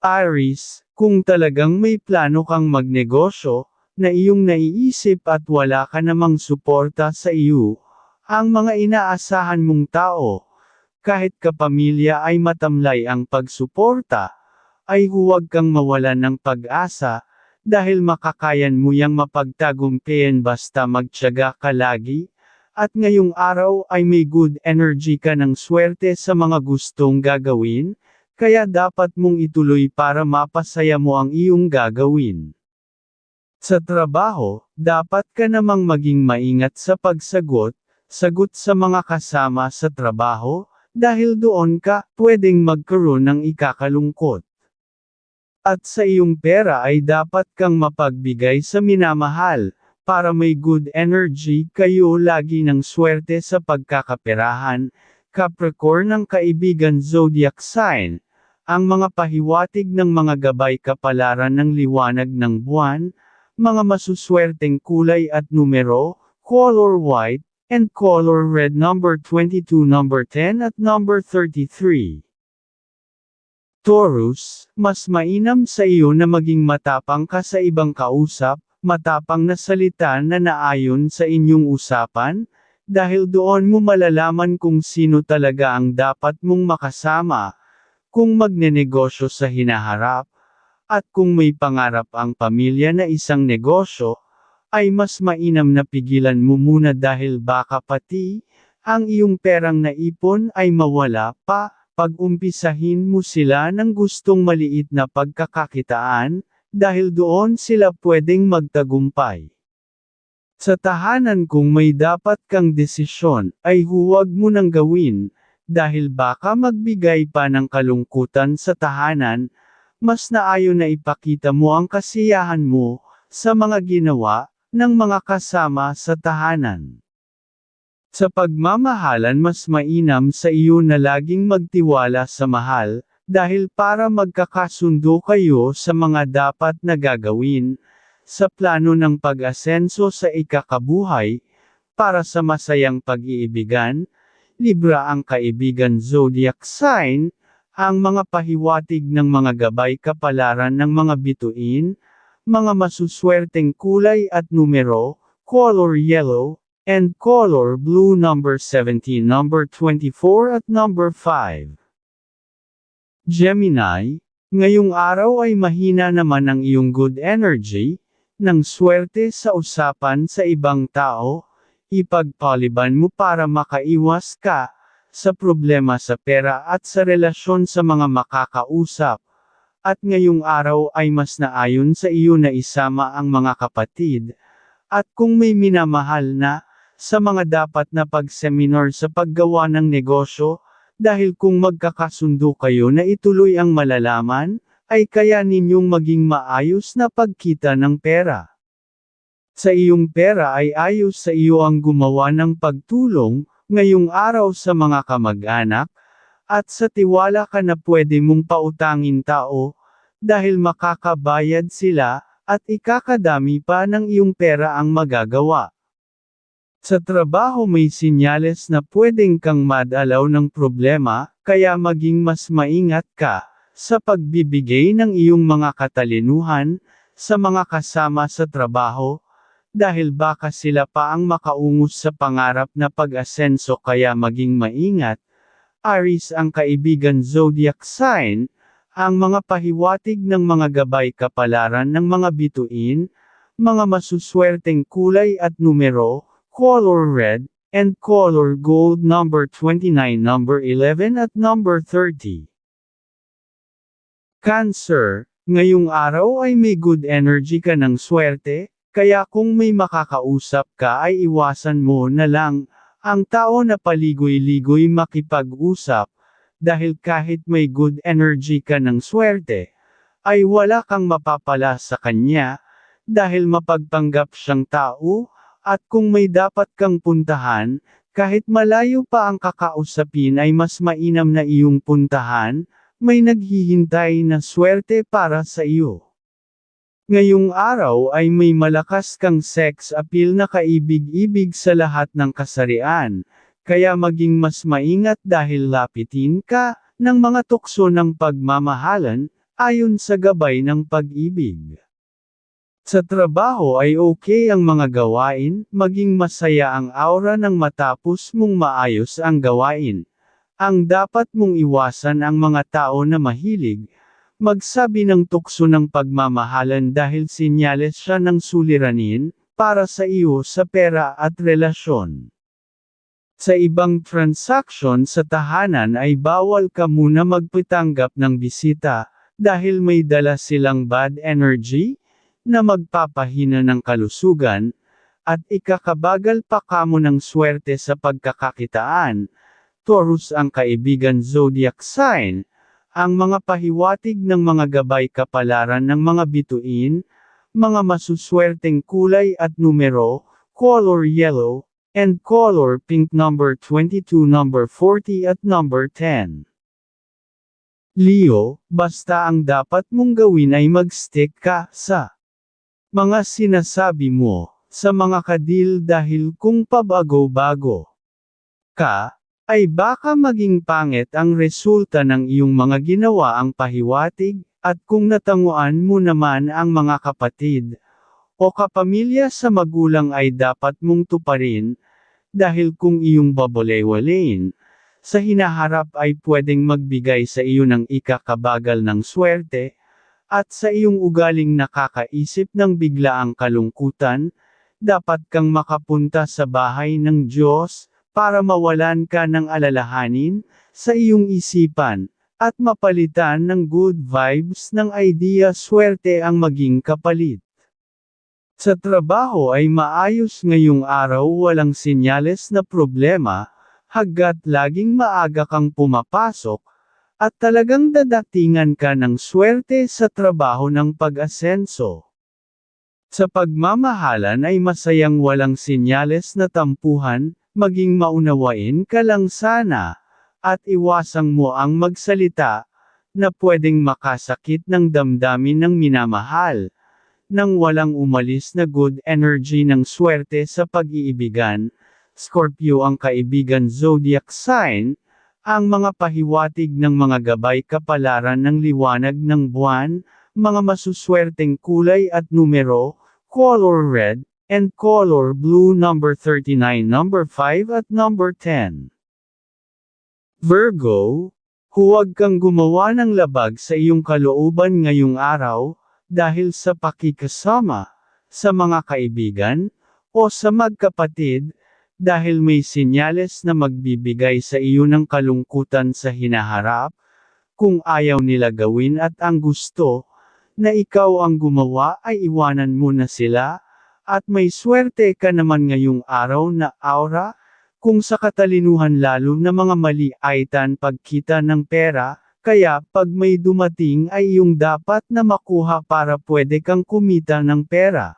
Aris, kung talagang may plano kang magnegosyo, na iyong naiisip at wala ka namang suporta sa iyo, ang mga inaasahan mong tao, kahit kapamilya ay matamlay ang pagsuporta, ay huwag kang mawalan ng pag-asa, dahil makakayan mo yang mapagtagumpayan basta magtiyaga ka lagi, at ngayong araw ay may good energy ka ng swerte sa mga gustong gagawin, kaya dapat mong ituloy para mapasaya mo ang iyong gagawin. Sa trabaho, dapat ka namang maging maingat sa pagsagot, sagot sa mga kasama sa trabaho, dahil doon ka pwedeng magkaroon ng ikakalungkot. At sa iyong pera ay dapat kang mapagbigay sa minamahal, para may good energy kayo lagi ng swerte sa pagkakaperahan, Capricorn ng kaibigan zodiac sign, ang mga pahiwatig ng mga gabay kapalaran ng liwanag ng buwan, mga masuswerteng kulay at numero, color white, and color red number 22 number 10 at number 33. Taurus, mas mainam sa iyo na maging matapang ka sa ibang kausap, matapang na salita na naayon sa inyong usapan, dahil doon mo malalaman kung sino talaga ang dapat mong makasama, kung magnenegosyo sa hinaharap, at kung may pangarap ang pamilya na isang negosyo, ay mas mainam na pigilan mo muna dahil baka pati, ang iyong perang naipon ay mawala pa, pag-umpisahin mo sila ng gustong maliit na pagkakakitaan, dahil doon sila pwedeng magtagumpay. Sa tahanan kung may dapat kang desisyon, ay huwag mo nang gawin, dahil baka magbigay pa ng kalungkutan sa tahanan, mas naayon na ipakita mo ang kasiyahan mo, sa mga ginawa, ng mga kasama sa tahanan. Sa pagmamahalan mas mainam sa iyo na laging magtiwala sa mahal, dahil para magkakasundo kayo sa mga dapat na gagawin, sa plano ng pag-asenso sa ikakabuhay, para sa masayang pag-iibigan, Libra ang kaibigan zodiac sign, ang mga pahiwatig ng mga gabay kapalaran ng mga bituin, mga masuswerteng kulay at numero, color yellow, and color blue number 17 number 24 at number 5. Gemini, ngayong araw ay mahina naman ang iyong good energy, ng swerte sa usapan sa ibang tao, ipagpaliban mo para makaiwas ka, sa problema sa pera at sa relasyon sa mga makakausap. At ngayong araw ay mas naayon sa iyo na isama ang mga kapatid, at kung may minamahal na, sa mga dapat na pag-seminar sa paggawa ng negosyo, dahil kung magkakasundo kayo na ituloy ang malalaman, ay kaya ninyong maging maayos na pagkita ng pera. Sa iyong pera ay ayos sa iyo ang gumawa ng pagtulong, ngayong araw sa mga kamag-anak, at sa tiwala ka na pwede mong pautangin tao, dahil makakabayad sila, at ikakadami pa ng iyong pera ang magagawa. Sa trabaho may sinyales na pwedeng kang madalaw ng problema, kaya maging mas maingat ka, sa pagbibigay ng iyong mga katalinuhan, sa mga kasama sa trabaho, dahil baka sila pa ang makaungus sa pangarap na pag-asenso kaya maging maingat. Aris ang kaibigan zodiac sign, ang mga pahiwatig ng mga gabay kapalaran ng mga bituin, mga masuswerteng kulay at numero, color red, and color gold number 29 number 11 at number 30. Cancer, ngayong araw ay may good energy ka ng swerte, kaya kung may makakausap ka ay iwasan mo na lang, ang tao na paligoy-ligoy makipag-usap, dahil kahit may good energy ka ng swerte, ay wala kang mapapala sa kanya, dahil mapagpanggap siyang tao, at kung may dapat kang puntahan, kahit malayo pa ang kakausapin ay mas mainam na iyong puntahan, may naghihintay na swerte para sa iyo. Ngayong araw ay may malakas kang sex appeal na kaibig-ibig sa lahat ng kasarian, kaya maging mas maingat dahil lapitin ka, ng mga tukso ng pagmamahalan, ayon sa gabay ng pag-ibig. Sa trabaho ay okay ang mga gawain, maging masaya ang aura ng matapos mong maayos ang gawain. Ang dapat mong iwasan ang mga tao na mahilig, magsabi ng tukso ng pagmamahalan dahil sinyales siya ng suliranin, para sa iyo sa pera at relasyon. Sa ibang transaction sa tahanan ay bawal ka muna magpatanggap ng bisita, dahil may dala silang bad energy, na magpapahina ng kalusugan, at ikakabagal pa kamo ng swerte sa pagkakakitaan. Taurus ang kaibigan zodiac sign, ang mga pahiwatig ng mga gabay kapalaran ng mga bituin, mga masuswerteng kulay at numero, color yellow, and color pink number 22 number 40 at number 10. Leo, basta ang dapat mong gawin ay mag-stick ka sa mga sinasabi mo, sa mga kadil dahil kung pabago-bago ka, ay baka maging pangit ang resulta ng iyong mga ginawa ang pahiwatig, at kung natanguan mo naman ang mga kapatid, o kapamilya sa magulang ay dapat mong tuparin, dahil kung iyong babalewalain, sa hinaharap ay pwedeng magbigay sa iyo ng ikakabagal ng swerte, at sa iyong ugaling nakakaisip ng biglaang kalungkutan, dapat kang makapunta sa bahay ng Diyos, para mawalan ka ng alalahanin, sa iyong isipan, at mapalitan ng good vibes ng idea swerte ang maging kapalit. Sa trabaho ay maayos ngayong araw walang sinyales na problema, haggat laging maaga kang pumapasok, at talagang dadatingan ka ng swerte sa trabaho ng pag-asenso. Sa pagmamahalan ay masayang walang sinyales na tampuhan, maging maunawain ka lang sana, at iwasang mo ang magsalita, na pwedeng makasakit ng damdamin ng minamahal, nang walang umalis na good energy ng swerte sa pag-iibigan, Scorpio ang kaibigan zodiac sign, ang mga pahiwatig ng mga gabay kapalaran ng liwanag ng buwan, mga masuswerteng kulay at numero, color red, and color blue number 39 number 5 at number 10. Virgo, huwag kang gumawa ng labag sa iyong kalooban ngayong araw, dahil sa pakikasama, sa mga kaibigan, o sa magkapatid, dahil may sinyales na magbibigay sa iyo ng kalungkutan sa hinaharap, kung ayaw nila gawin at ang gusto, na ikaw ang gumawa ay iwanan mo na sila, at may swerte ka naman ngayong araw na aura, kung sa katalinuhan lalo na mga mali ay tan pagkita ng pera, kaya pag may dumating ay iyong dapat na makuha para pwede kang kumita ng pera.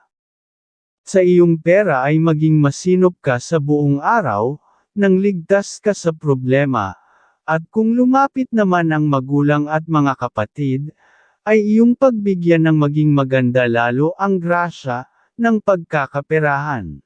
Sa iyong pera ay maging masinop ka sa buong araw, nang ligtas ka sa problema. At kung lumapit naman ang magulang at mga kapatid, ay iyong pagbigyan ng maging maganda lalo ang grasya, ng pagkakaperahan.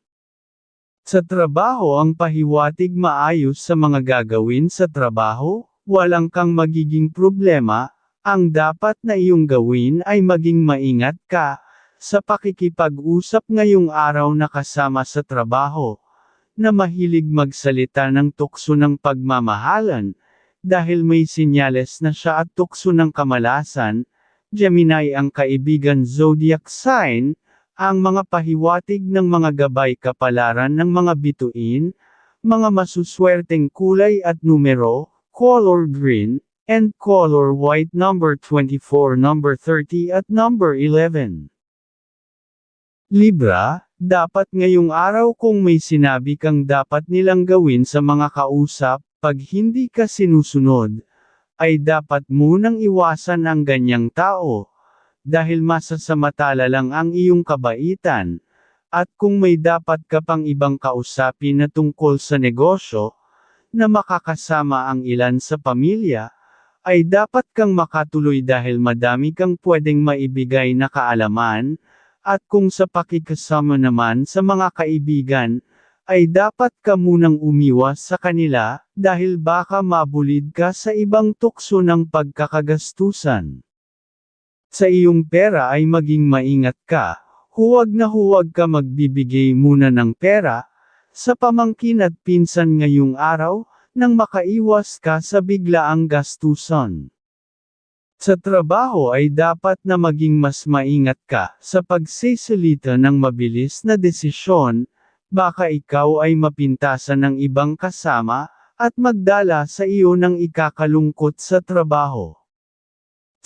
Sa trabaho ang pahiwatig maayos sa mga gagawin sa trabaho, walang kang magiging problema, ang dapat na iyong gawin ay maging maingat ka, sa pakikipag-usap ngayong araw na kasama sa trabaho, na mahilig magsalita ng tukso ng pagmamahalan, dahil may sinyales na siya at tukso ng kamalasan, Gemini ang kaibigan zodiac sign, ang mga pahiwatig ng mga gabay kapalaran ng mga bituin, mga masuswerteng kulay at numero, color green, and color white number 24 number 30 at number 11. Libra, dapat ngayong araw kung may sinabi kang dapat nilang gawin sa mga kausap, pag hindi ka sinusunod, ay dapat munang iwasan ang ganyang tao, dahil masasamatala lang ang iyong kabaitan, at kung may dapat ka pang ibang kausapin na tungkol sa negosyo, na makakasama ang ilan sa pamilya, ay dapat kang makatuloy dahil madami kang pwedeng maibigay na kaalaman, at kung sa pakikasama naman sa mga kaibigan, ay dapat ka munang umiwas sa kanila, dahil baka mabulid ka sa ibang tukso ng pagkakagastusan. Sa iyong pera ay maging maingat ka, huwag na huwag ka magbibigay muna ng pera, sa pamangkin at pinsan ngayong araw, nang makaiwas ka sa biglaang gastusan. Sa trabaho ay dapat na maging mas maingat ka sa pagsisilita ng mabilis na desisyon, baka ikaw ay mapintasan ng ibang kasama, at magdala sa iyo ng ikakalungkot sa trabaho.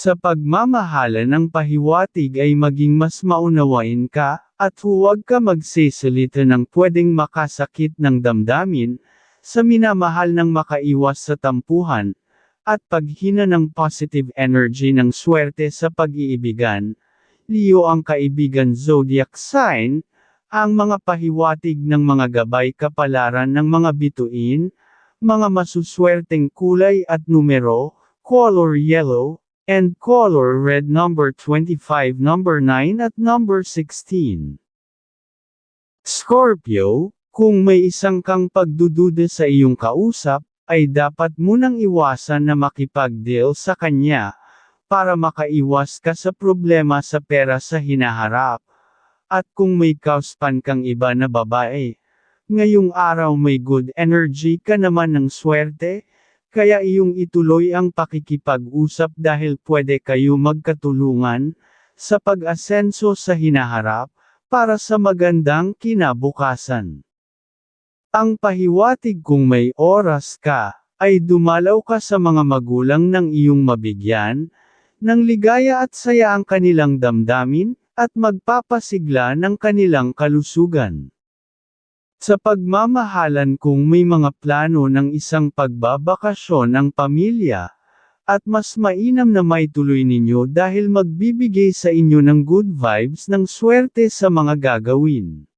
Sa pagmamahala ng pahiwatig ay maging mas maunawain ka, at huwag ka magsisalita ng pwedeng makasakit ng damdamin, sa minamahal ng makaiwas sa tampuhan, at paghina ng positive energy ng swerte sa pag-iibigan. Leo ang kaibigan zodiac sign, ang mga pahiwatig ng mga gabay kapalaran ng mga bituin, mga masuswerteng kulay at numero, color yellow, and color red number 25 number 9 at number 16. Scorpio, kung may isang kang pagdududa sa iyong kausap, ay dapat munang iwasan na makipag-deal sa kanya, para makaiwas ka sa problema sa pera sa hinaharap. At kung may kauspan kang iba na babae, ngayong araw may good energy ka naman ng swerte, kaya iyong ituloy ang pakikipag-usap dahil pwede kayo magkatulungan, sa pag-asenso sa hinaharap, para sa magandang kinabukasan. Ang pahiwatig kung may oras ka, ay dumalaw ka sa mga magulang ng iyong mabigyan, ng ligaya at saya ang kanilang damdamin, at magpapasigla ng kanilang kalusugan. Sa pagmamahalan kung may mga plano ng isang pagbabakasyon ang pamilya, at mas mainam na may tuloy ninyo dahil magbibigay sa inyo ng good vibes ng swerte sa mga gagawin.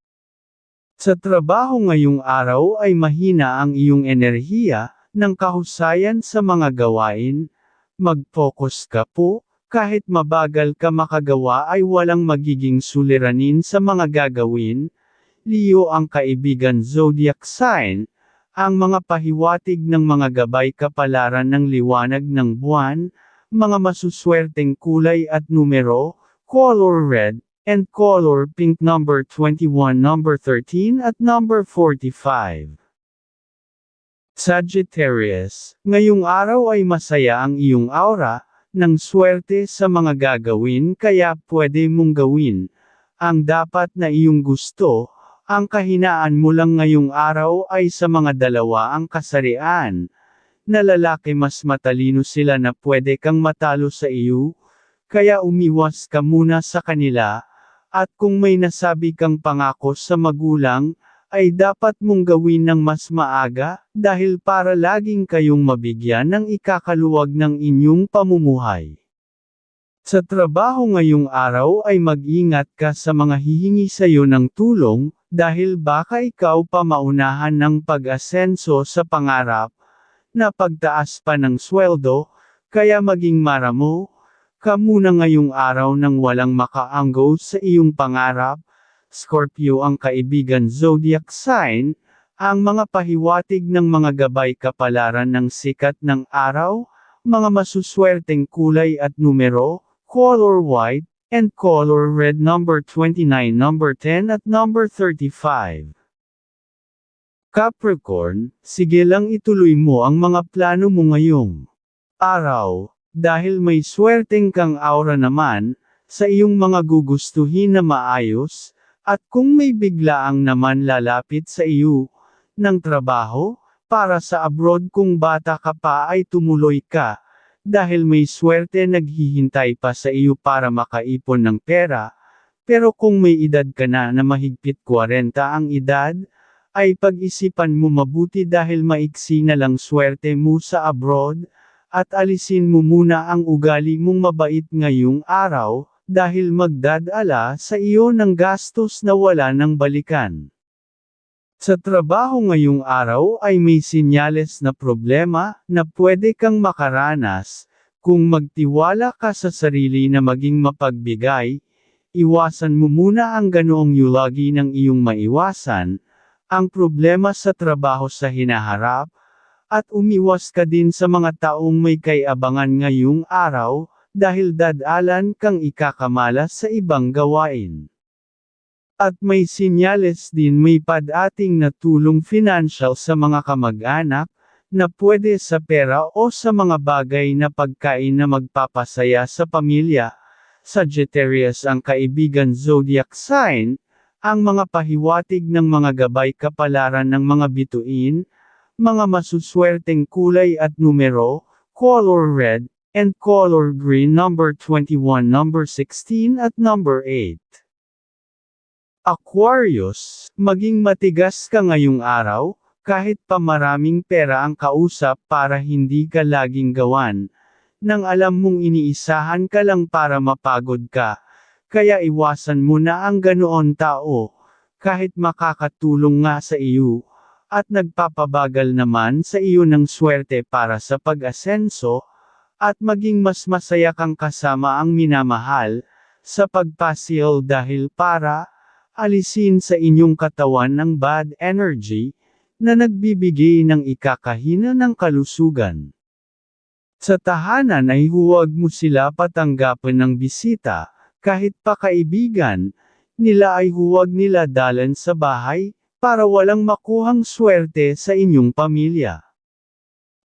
Sa trabaho ngayong araw ay mahina ang iyong enerhiya, ng kahusayan sa mga gawain, mag-focus ka po, kahit mabagal ka makagawa ay walang magiging suliranin sa mga gagawin, Leo ang kaibigan zodiac sign, ang mga pahiwatig ng mga gabay kapalaran ng liwanag ng buwan, mga masuswerteng kulay at numero, color red, and color pink number 21 number 13 at number 45. Sagittarius, ngayong araw ay masaya ang iyong aura, ng swerte sa mga gagawin kaya pwede mong gawin, ang dapat na iyong gusto, ang kahinaan mo lang ngayong araw ay sa mga dalawa ang kasarian, na lalaki mas matalino sila na pwede kang matalo sa iyo, kaya umiwas ka muna sa kanila, at kung may nasabi kang pangako sa magulang, ay dapat mong gawin ng mas maaga, dahil para laging kayong mabigyan ng ikakaluwag ng inyong pamumuhay. Sa trabaho ngayong araw ay mag-ingat ka sa mga hihingi sa iyo ng tulong, dahil baka ikaw pa maunahan ng pag-asenso sa pangarap, na pagtaas pa ng sweldo, kaya maging maramo, ka muna ngayong araw nang walang makaanggo sa iyong pangarap, Scorpio ang kaibigan zodiac sign, ang mga pahiwatig ng mga gabay kapalaran ng sikat ng araw, mga masuswerteng kulay at numero, color white, and color red number 29 number 10 at number 35. Capricorn, sige lang ituloy mo ang mga plano mo ngayong araw, dahil may swerteng kang aura naman, sa iyong mga gugustuhin na maayos, at kung may biglaang naman lalapit sa iyo, ng trabaho, para sa abroad kung bata ka pa ay tumuloy ka, dahil may swerte naghihintay pa sa iyo para makaipon ng pera, pero kung may edad ka na na mahigpit 40 ang edad, ay pag-isipan mo mabuti dahil maiksi na lang swerte mo sa abroad, at alisin mo muna ang ugali mong mabait ngayong araw, dahil magdadala sa iyo ng gastos na wala nang balikan. Sa trabaho ngayong araw ay may sinyales na problema na pwede kang makaranas, kung magtiwala ka sa sarili na maging mapagbigay, iwasan mo muna ang ganoong yulagi ng iyong maiwasan, ang problema sa trabaho sa hinaharap, at umiwas ka din sa mga taong may kaiabangan ngayong araw, dahil dadalan kang ikakamala sa ibang gawain. At may sinyales din may padating na tulong financial sa mga kamag-anak, na pwede sa pera o sa mga bagay na pagkain na magpapasaya sa pamilya. Sagittarius ang kaibigan zodiac sign, ang mga pahiwatig ng mga gabay kapalaran ng mga bituin, mga masuswerteng kulay at numero, color red, and color green number 21 number 16 at number 8. Aquarius, maging matigas ka ngayong araw, kahit pa maraming pera ang kausap para hindi ka laging gawan, nang alam mong iniisahan ka lang para mapagod ka, kaya iwasan mo na ang ganoon tao, kahit makakatulong nga sa iyo, at nagpapabagal naman sa iyo ng swerte para sa pag-asenso, at maging mas masaya kang kasama ang minamahal, sa pagpasil dahil para, alisin sa inyong katawan ng bad energy, na nagbibigay ng ikakahina ng kalusugan. Sa tahanan ay huwag mo sila patanggapan ng bisita, kahit pa kaibigan, nila ay huwag nila dalan sa bahay, para walang makuhang swerte sa inyong pamilya.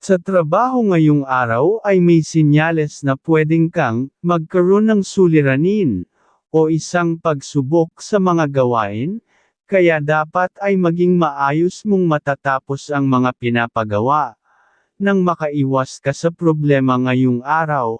Sa trabaho ngayong araw ay may sinyales na pwedeng kang magkaroon ng suliranin, o isang pagsubok sa mga gawain, kaya dapat ay maging maayos mong matatapos ang mga pinapagawa nang makaiwas ka sa problema ngayong araw,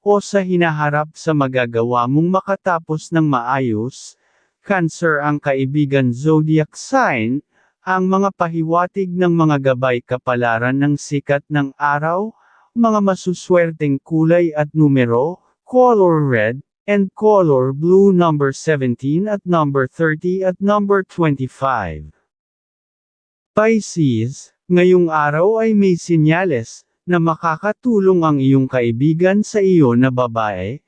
o sa hinaharap sa magagawa mong makatapos ng maayos, Cancer ang kaibigan zodiac sign, ang mga pahiwatig ng mga gabay kapalaran ng sikat ng araw, mga masuswerteng kulay at numero, color red, and color blue number 17 at number 30 at number 25. Pisces, Ngayong araw ay may sinyales, na makakatulong ang iyong kaibigan sa iyo na babae,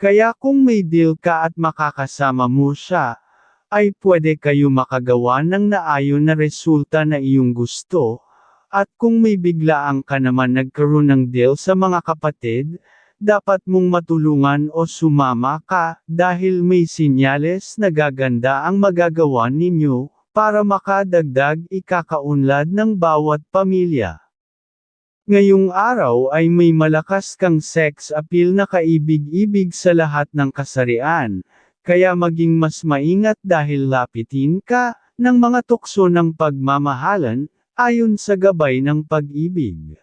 kaya kung may deal ka at makakasama mo siya, ay pwede kayo makagawa ng naayon na resulta na iyong gusto, at kung may biglaang ka naman nagkaroon ng deal sa mga kapatid, dapat mong matulungan o sumama ka, dahil may sinyales na gaganda ang magagawa ninyo, para makadagdag ikakaunlad ng bawat pamilya. Ngayong araw ay may malakas kang sex appeal na kaibig-ibig sa lahat ng kasarian, kaya maging mas maingat dahil lapitin ka ng mga tukso ng pagmamahalan, ayon sa gabay ng pag-ibig.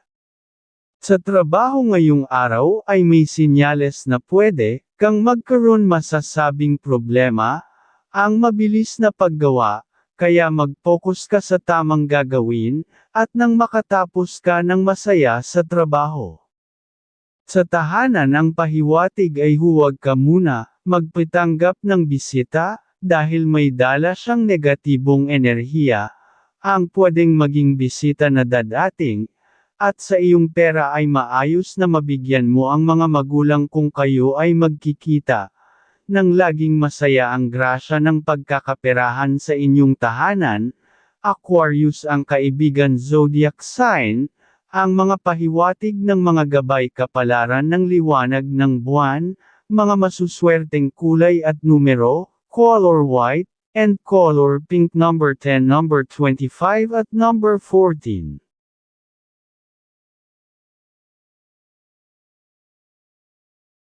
Sa trabaho ngayong araw ay may sinyales na pwede kang magkaroon masasabing problema, ang mabilis na paggawa, kaya mag-focus ka sa tamang gagawin, at nang makatapos ka ng masaya sa trabaho. Sa tahanan ang pahiwatig ay huwag ka muna, magpatanggap ng bisita, dahil may dala siyang negatibong enerhiya, ang pwedeng maging bisita na dadating, at sa iyong pera ay maayos na mabigyan mo ang mga magulang kung kayo ay magkikita, nang laging masaya ang grasya ng pagkakaperahan sa inyong tahanan, Aquarius ang kaibigan zodiac sign, ang mga pahiwatig ng mga gabay kapalaran ng liwanag ng buwan, mga masuswerteng kulay at numero, color white, and color pink number 10 number 25 at number 14.